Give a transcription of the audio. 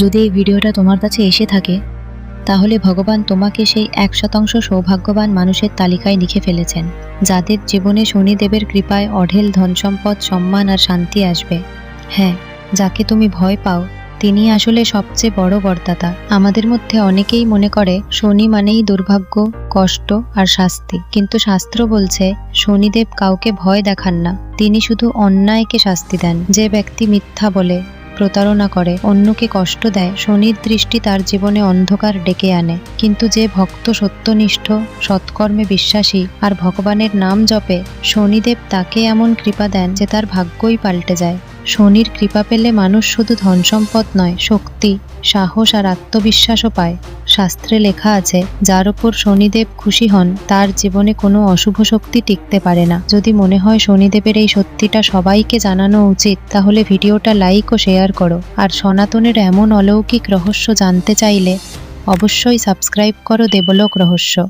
যদি এই ভিডিওটা তোমার কাছে এসে থাকে, তাহলে ভগবান তোমাকে সেই এক শতাংশ সৌভাগ্যবান মানুষের তালিকায় লিখে ফেলেছেন, যাদের জীবনে শনিদেবের কৃপায় অঢেল ধনসম্পদ, সম্মান আর শান্তি আসবে। হ্যাঁ যাকে তুমি ভয় পাও, তিনি আসলে সবচেয়ে বড় বরদাতা। আমাদের মধ্যে অনেকেই মনে করে, শনি মানেই দুর্ভাগ্য, কষ্ট আর শাস্তি। কিন্তু শাস্ত্র বলছে, শনিদেব কাউকে ভয় দেখান না। তিনি শুধু অন্যায়কে শাস্তি দেন। যে ব্যক্তি মিথ্যা বলে প্রতারণা করে, অন্যকে কষ্ট দেয়, শনির দৃষ্টি তার জীবনে অন্ধকার ডেকে আনে। কিন্তু যে ভক্ত সত্যনিষ্ঠ, সৎকর্মে বিশ্বাসী আর ভগবানের নাম জপে, শনিদেব তাকে এমন কৃপা দেন যে তার ভাগ্যই পাল্টে যায়। শনির কৃপা পেলে মানুষ শুধু ধনসম্পদ নয়, শক্তি, সাহস আর আত্মবিশ্বাসও পায়। শাস্ত্রে লেখা আছে, যার উপর শনিদেব খুশি হন, তার জীবনে কোনো অশুভ শক্তি টিকতে পারে না। যদি মনে হয় শনিদেবের এই সত্যিটা সবাইকে জানানো উচিত, তাহলে ভিডিওটা লাইক ও শেয়ার করো। আর সনাতনের এমন অলৌকিক রহস্য জানতে চাইলে অবশ্যই সাবস্ক্রাইব করো দেবলোক রহস্য।